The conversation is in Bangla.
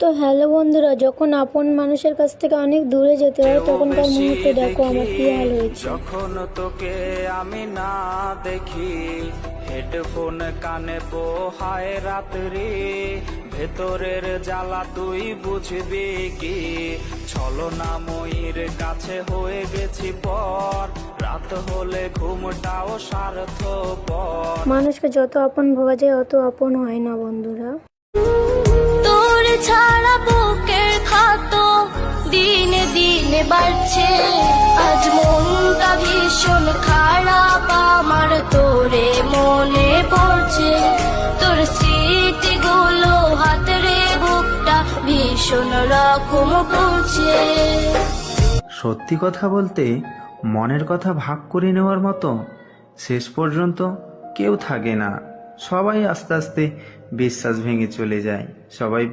তো হ্যালো বন্ধুরা যখন আপন মানুষের কাছ থেকে অনেক দূরে যেতে হয় তখনকার মুহূর্তে দেখো আমার কি হাল হয়েছে। যখন তোকে আমি না দেখি হেডফোন কানে পোহায় রাত্রি ভেতরের জ্বালা তুই বুঝবি কি? ছলনাময়ীর কাছে হয়ে গেছি পর রাত হলে ঘুমটাও স্বার্থপর মানুষকে যত আপন ভাবা যায় অত আপন হয় না বন্ধুরা। দিনে বাড়ছে, আজ মনটা ভীষণ খারাপ, আমার তোরে মনে পড়ছে। তোর স্মৃতিগুলো হাতরে, বুকটা ভীষণ রকম করছে। সত্যি কথা বলতে, মনের কথা ভাগ করে নেওয়ার মতো শেষ পর্যন্ত কেউ থাকে না। সবাই আস্তে আস্তে বিশ্বাস ভেঙে চলে যায়। সবাই